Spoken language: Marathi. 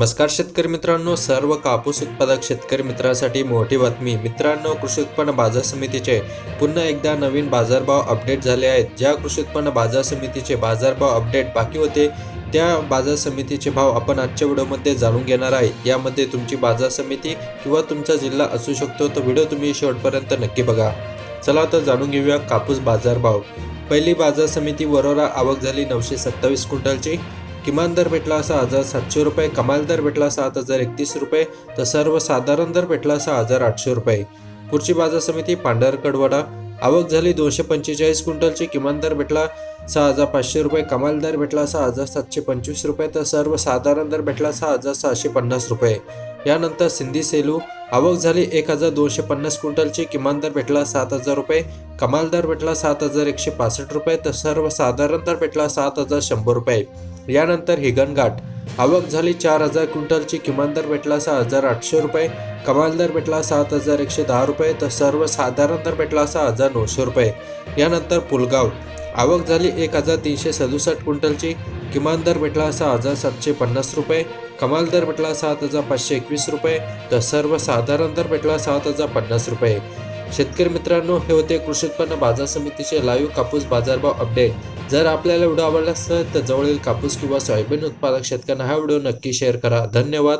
नमस्कार शेतकरी मित्रांनो सर्व कापूस उत्पादक शेतकरी मित्रांसाठी मोठी बातमी. मित्रांनो कृषी उत्पन्न बाजार समितीचे पुन्हा एकदा नवीन बाजारभाव अपडेट झाले आहेत. ज्या कृषी उत्पन्न बाजार समितीचे बाजारभाव अपडेट बाकी होते त्या बाजार समितीचे भाव आपण आजच्या व्हिडिओमध्ये जाणून घेणार आहे. यामध्ये तुमची बाजार समिती किंवा तुमचा जिल्हा असू शकतो तर व्हिडिओ तुम्ही शेवटपर्यंत नक्की बघा. चला तर जाणून घेऊया कापूस बाजारभाव. पहिली बाजार समिती वरोरा आवक झाली नऊशे सत्तावीस क्विंटलची. किमान दर भेटला सहा हजार सातशे रुपये कमाल दर भेटला सात हजार एकतीस रुपये तर सर्वसाधारण दर भेटला सहा हजार आठशे रुपये. कुर्ची बाजार समिती पांढरकडवडा आवक झाली दोनशे पंचेचाळीस क्विंटलची किमान दर भेटला सहा हजार पाचशे रुपये कमाल दर भेटला सहा हजार सातशे पंचवीस रुपये तर सर्वसाधारण दर भेटला सहा हजार सहाशे पन्नास रुपये. यानंतर सिंधी सेलू. आवक झाली एक हजार दोनशे पन्नास क्विंटलची किमान दर भेटला सात हजार रुपये कमाल दर भेटला सात हजार एकशे पासष्ट रुपये तर सर्वसाधारण दर भेटला सात हजार शंभर रुपये. यानंतर हिगणघाट आवक झाली चार हजार क्विंटलची. किमान दर भेटला सहा हजार आठशे रुपये. कमाल दर भेटला सात हजार एकशे दहा रुपये. तर सर्वसाधारण दर भेटला सहा हजार नऊशे रुपये. यानंतर पुलगाव. आवक झाली एक हजार तीनशे सदुसष्ट क्विंटलची. किमान दर भेटला सहा हजार सातशे पन्नास रुपये. कमाल दर भेटला सात हजार पाचशे एकवीस रुपये. तर सर्वसाधारण दर भेटला सात हजार पन्नास रुपये. शेतकरी मित्रांनो हे होते कृषी उत्पन्न बाजार समितीचे लाईव्ह कापूस बाजारभाव अपडेट जर आपल्याला व्हिडिओ आवडला असेल तर जवळील कापूस किंवा सोयाबीन उत्पादक शेतकऱ्यांना हा व्हिडिओ नक्की शेअर करा. धन्यवाद.